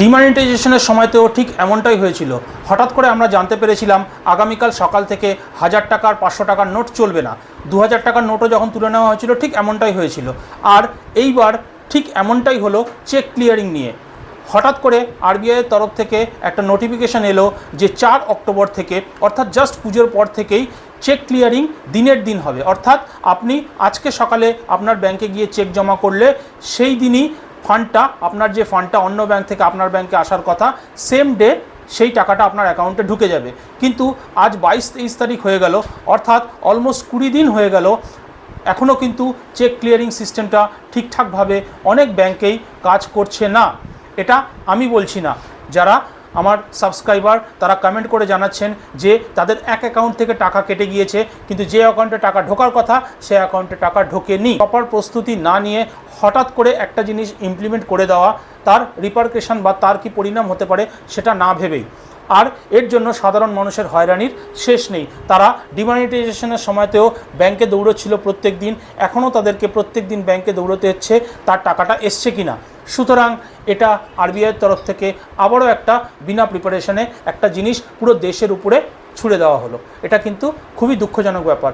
ডিমানিটাইজেশনের সময়তেও ঠিক এমনটাই হয়েছিল। হঠাৎ করে আমরা জানতে পেরেছিলাম, আগামীকাল সকাল থেকে হাজার টাকার, পাঁচশো টাকার নোট চলবে না। দু হাজার টাকার নোটও যখন তুলে নেওয়া হয়েছিল, ঠিক এমনটাই হয়েছিল। আর এইবার ঠিক এমনটাই হলো চেক ক্লিয়ারিং নিয়ে। হঠাৎ করে আরবিআইয়ের তরফ থেকে একটা নোটিফিকেশান এলো যে চার অক্টোবর থেকে, অর্থাৎ জাস্ট পুজোর পর থেকেই চেক ক্লিয়ারিং দিনের দিন হবে। অর্থাৎ আপনি আজকে সকালে আপনার ব্যাংকে গিয়ে চেক জমা করলে, সেই দিনই ফান্ডটা আপনার যে ফান্ডটা অন্য ব্যাংক থেকে আপনার ব্যাংকে আসার কথা সেম ডে সেই টাকাটা আপনার অ্যাকাউন্টে ঢুকে যাবে। কিন্তু আজ বাইশ তেইশ তারিখ হয়ে গেল, অর্থাৎ অলমোস্ট কুড়ি দিন হয়ে গেল এখনও কিন্তু চেক ক্লিয়ারিং সিস্টেমটা ঠিকঠাকভাবে অনেক ব্যাংকেই কাজ করছে না। এটা আমি বলছি না। যারা আমার সাবস্ক্রাইবার তারা কমেন্ট করে জানাচ্ছেন যে তাদের এক অ্যাকাউন্ট থেকে টাকা কেটে গিয়েছে, কিন্তু যে অ্যাকাউন্টে টাকা ঢোকার কথা, সে অ্যাকাউন্টে টাকা ঢোকেনি। প্রপার প্রস্তুতি না নিয়ে হঠাৎ করে একটা জিনিস ইমপ্লিমেন্ট করে দেওয়া, তার রিপার্কেশন বা তার কি পরিণাম হতে পারে সেটা না ভেবেই। আর এর জন্য সাধারণ মানুষের হয়রানির শেষ নেই। তারা ডিমানিটাইজেশনের সময়তেও ব্যাংকে দৌড়চ্ছিল প্রত্যেক দিন এখনও তাদেরকে প্রত্যেক দিন ব্যাংকে দৌড়তে হচ্ছে, তার টাকাটা এসছে কিনা? সুতরাং এটা আরবিআইয়ের তরফ থেকে আবারও একটা বিনা প্রিপারেশনে একটা জিনিস পুরো দেশের উপরে ছুড়ে দেওয়া হলো। এটা কিন্তু খুবই দুঃখজনক ব্যাপার।